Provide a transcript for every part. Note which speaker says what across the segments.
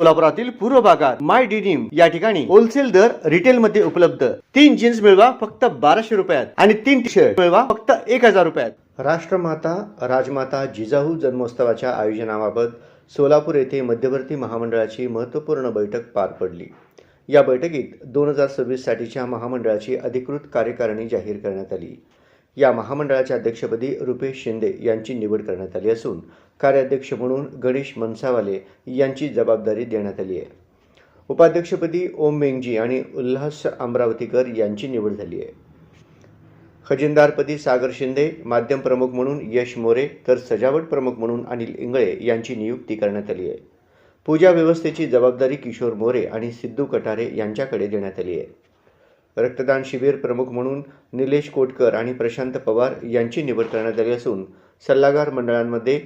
Speaker 1: सोलापुरातील पूर्व भागात माय डिनिम या ठिकाणी होलसेल दर रिटेल मध्ये उपलब्ध. तीन जीन्स मिळवा फक्त बाराशे रुपयात आणि तीन टी शर्ट मिळवा फक्त एक हजार रुपयात. राष्ट्रमाता राजमाता जिजाऊ जन्मोत्सवाच्या आयोजनाबाबत सोलापूर येथे मध्यवर्ती महामंडळाची महत्त्वपूर्ण बैठक पार पडली. या बैठकीत दोन हजार सव्वीस साठीच्या महामंडळाची अधिकृत कार्यकारिणी जाहीर करण्यात आली. या महामंडळाच्या अध्यक्षपदी रुपेश शिंदे यांची निवड करण्यात आली असून कार्याध्यक्ष म्हणून गणेश मनसावाले यांची जबाबदारी देण्यात आली आहे. उपाध्यक्षपदी ओम मेंगजी आणि उल्हास अमरावतीकर यांची निवड झाली आहे. खजिनदारपदी सागर शिंदे माध्यम प्रमुख म्हणून यश मोरे तर सजावट प्रमुख म्हणून अनिल इंगळे यांची नियुक्ती करण्यात आली आहे. पूजा व्यवस्थेची जबाबदारी किशोर मोरे आणि सिद्धू कटारे यांच्याकडे देण्यात आली आहे. रक्तदान शिबिर प्रमुख म्हणून निलेश कोटकर आणि प्रशांत पवार यांची निवड करण्यात आली असून सल्लागार मंडळांमध्ये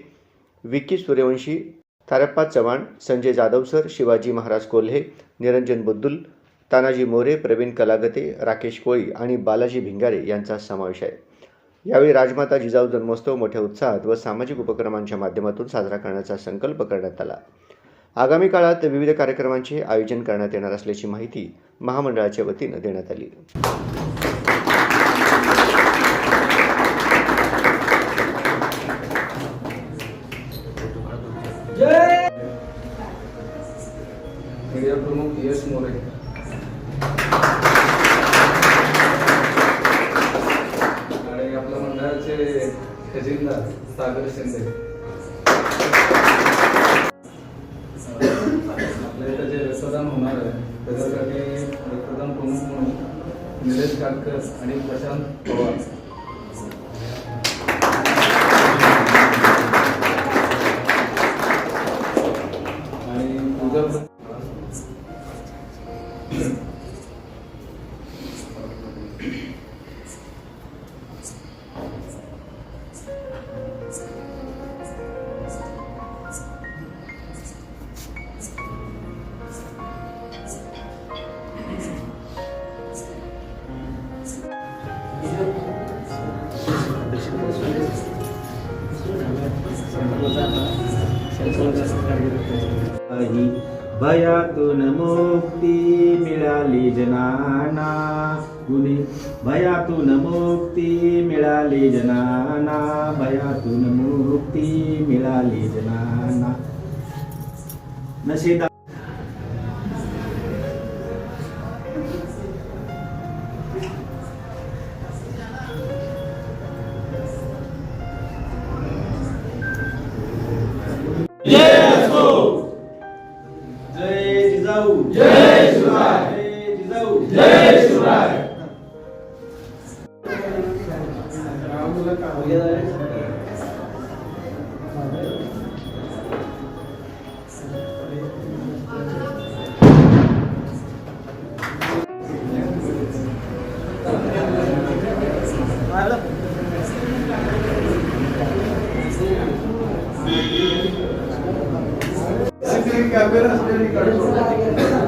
Speaker 1: विकी सूर्यवंशी तारप्पा चव्हाण संजय जाधवसर शिवाजी महाराज कोल्हे निरंजन बुद्दुल तानाजी मोरे प्रवीण कलागते राकेश कोळी आणि बालाजी भिंगारे यांचा समावेश आहे. यावेळी राजमाता जिजाऊ जन्मोत्सव मोठ्या उत्साहात व सामाजिक उपक्रमांच्या माध्यमातून साजरा करण्याचा संकल्प करण्यात आला. आगामी काळात विविध कार्यक्रमांचे आयोजन करण्यात येणार असल्याची माहिती महामंडळाच्या वतीनं देण्यात आली.
Speaker 2: प्रमुख यश मोरे. आणि आपल्या मंडळाचे खजिनदार सागर शिंदे. आपल्या इथं जे रक्तदान होणार आहे त्याच्यासाठी रक्तदान प्रमुख म्हणून निलेश काटकर आणि प्रशांत पवार. आणि पूजा
Speaker 3: ही भयातून मुक्ती मिळाली जनाना. गुन्हे भयातून मुक्ती मिळाली जनाना. भयातून मुक्ती मिळाली जनाना. नशेदा Jesus! Jai Jisaú! Jai Jisaú! Jai Thank
Speaker 2: you. apenas tiene.